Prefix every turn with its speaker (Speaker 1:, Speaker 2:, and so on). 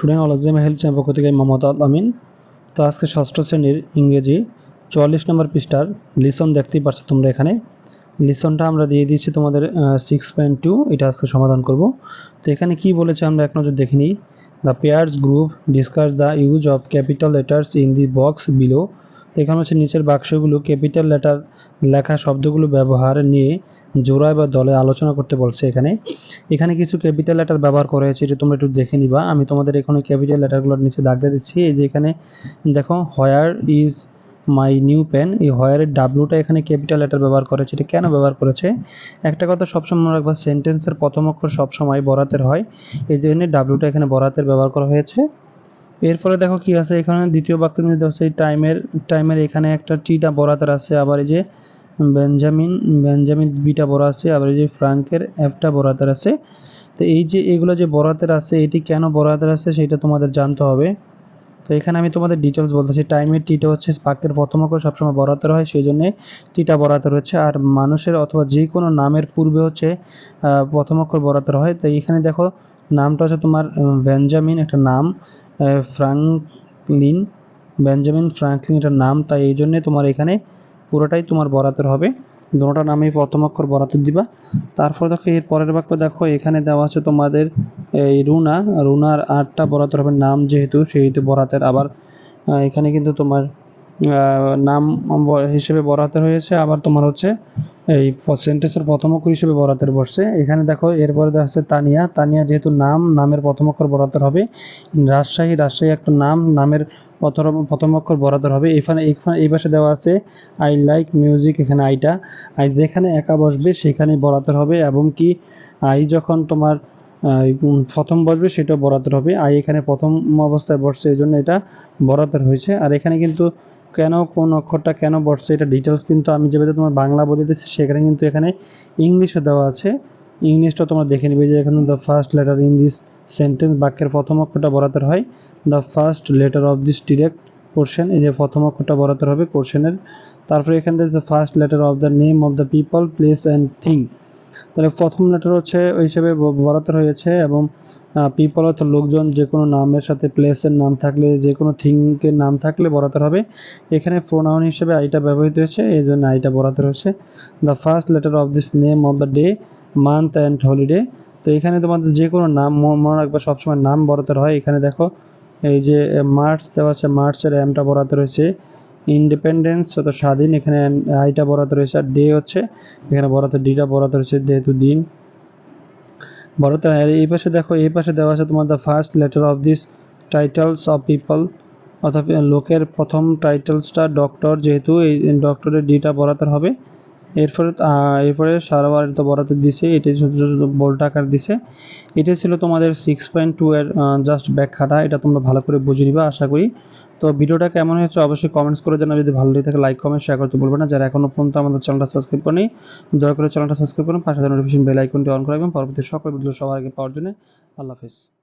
Speaker 1: Student অলজিম help champ পক্ষ থেকে মোহাম্মদ আল আমিন, তো আজকে ষষ্ঠ শ্রেণির ইংরেজি চুয়াল্লিশ নম্বর পৃষ্ঠার লিসন দেখতেই পারছ তোমরা এখানে। লিসনটা আমরা দিয়ে দিয়েছি তোমাদের সিক্স পয়েন্ট টু এটা আজকে সমাধান করব। তো এখানে কি বলেছে আমরা এক নজর দেখে নিই। The pairs group discuss the use of capital letters in the box below এখানে হচ্ছে নিচের বাক্সগুলো ক্যাপিটাল লেটার লেখা শব্দগুলো ব্যবহার নিয়ে জোড়ায় বা দলে আলোচনা করতে বলছে এখানে। এখানে কিছু ক্যাপিটাল লেটার ব্যবহার করা হয়েছে, এটা তোমরা একটু দেখে নিবা। আমি তোমাদের এখানে ক্যাপিটাল লেটারগুলোর নিচে দাগ দিয়ে দিচ্ছি। এই যে এখানে, দেখো where is my new pen এই হোয়ারের ডাব্লুটা এখানে ক্যাপিটাল লেটার ব্যবহার করেছে এটা কেন ব্যবহার করেছে? একটা কথা সবসময় মনে রাখবা সেন্টেন্সের প্রথম অক্ষর সবসময় বরাতের হয়। এই জন্য ডাব্লুটা এখানে বরাতের ব্যবহার করা হয়েছে। এরপরে দেখো কি আছে, এখানে দ্বিতীয় বাক্যের মধ্যে টাইমের টাইমের এখানে একটা টিটা বরাতের আছে। আবার এই যে বেঞ্জামিন বেঞ্জামিন বিটা বড় আছে, আবার এই যে ফ্রাঙ্কের এফটা বরাতের আছে। তো এই যে এগুলো যে বরাতের আছে, এটি কেন বরাতের আছে সেটা তোমাদের জানতে হবে। তো এখানে আমি তোমাদের ডিটেলস বলতেছি। টাইমের টিটা হচ্ছে বাক্যের প্রথম অক্ষর সবসময় বরাতের হয় সেই জন্যে টিটা বরাতের হচ্ছে আর মানুষের অথবা যে কোনো নামের পূর্বে হচ্ছে প্রথম অক্ষর বরাতের হয়। তো এখানে দেখো, নামটা হচ্ছে তোমার বেঞ্জামিন একটা নাম ফ্রাঙ্কলিন, বেঞ্জামিন ফ্রাঙ্কলিন একটা নাম। তাই এই জন্যে তোমার এখানে পুরোটাই তোমার বরাতের হবে। দুটোটা নামে প্রথম অক্ষর বরাতের দিবা। তারপর দেখো, এর পরের বাক্য দেখো, এখানে দেওয়া আছে তোমাদের, এই রুনা, রুনার আটটা বরাতের হবে নাম যেহেতু, সেহেতু বরাতের। আবার এখানে কিন্তু তোমার নাম হিসেবে বরাতের হয়েছে। আবার তোমার হচ্ছে, এই সেন্টেন্সের প্রথম অক্ষর হিসেবে বরাতের বসছে। এখানে দেখো এরপরে দেখা যাচ্ছে তানিয়া। তানিয়া যেহেতু নাম, নামের প্রথম অক্ষর বরাতের হবে। রাজশাহী রাজশাহী একটা নাম, নামের প্রথম প্রথম অক্ষর বরাদ্দ হবে। এখানে এখানে, এই পাশে দেওয়া আছে আই লাইক মিউজিক এখানে আইটা। আই যেখানে একা বসবে, সেখানে বরাদ্দ হবে এবং কি আই যখন তোমার প্রথম বসবে সেটা বরাদ্দ হবে। আই এখানে প্রথম অবস্থায় বসছে এই জন্য এটা বরাদ্দ হয়েছে। আর এখানে কিন্তু কেন, কোন অক্ষরটা কেন বসছে, এটা ডিটেলস কিন্তু আমি যেভাবে তোমার বাংলা বলে দিচ্ছি সেখানে কিন্তু এখানে ইংলিশে দেওয়া আছে। ইংলিশটা তোমরা দেখে নিবে যে এখানে the first letter in this sentence বাক্যের প্রথম অক্ষরটা বরাদ্দ হয়। The first letter of this direct portion এই যে প্রথম অক্ষরটা বরাতের হবে পোর্শনের তারপরে এখান থেকে the first letter of the name of the people place and thing তাহলে প্রথম লেটার হচ্ছে ওই হিসেবে বরাতের হয়েছে এবং পিপল অর্থ লোকজন যে কোনো নামের সাথে প্লেসের নাম থাকলে যে কোনো থিংকের নাম থাকলে বরাতের হবে। এখানে প্রোনাউন হিসেবে আইটা ব্যবহৃত হয়েছে, এই জন্য আইটা বরাতের হচ্ছে the first letter of this name of the day month and holiday তো এখানে তোমাদের যে কোনো নাম, মনে রাখবা সবসময় নাম বরাতের হয়। এখানে দেখো এই যে মার্চ, দেওয়া আছে, মার্চের এমটা বরাতে রয়েছে। ইন্ডিপেন্ডেন্স অত স্বাধীন, এখানে আইটা বরাতে রয়েছে, আর ডে হচ্ছে, এখানে বরাতে ডিটা বরাতে রয়েছে যেহেতু দিন বরাতে এই পাশে দেখো, এই পাশে দেওয়া আছে তোমার the first letter of this titles of people অর্থাৎ লোকের প্রথম টাইটেলসটা ডক্টর যেহেতু এই ডক্টরের ডিটা বরাতের হবে। এরপরে এরপরে সারাবার তো বরাতে দিছে, এটাই ছোটো ছোটো বোল্ট আকার দিছে। এটাই ছিল তোমাদের সিক্স পয়েন্ট টু এর জাস্ট ব্যাখ্যাটা, এটা তোমরা ভালো করে বুঝে নিবা, আশা করি। তো ভিডিওটা কেমন হয়েছে অবশ্যই কমেন্টস করে জানাবে যদি ভালো লেগে থাকে লাইক কমেন্ট শেয়ার করতে বলবে না। যারা এখনও পর্যন্ত আমাদের চ্যানেলটা সাবস্ক্রাইব করেনি, দয়া করে চ্যানেলটা সাবস্ক্রাইব করুন, পাশে নোটিফিকেশন বেল আইকনটি অন করে রাখবেন। পরবর্তী সকল ভিডিও সবার আগে পাওয়ার জন্য আল্লাহ হাফিজ।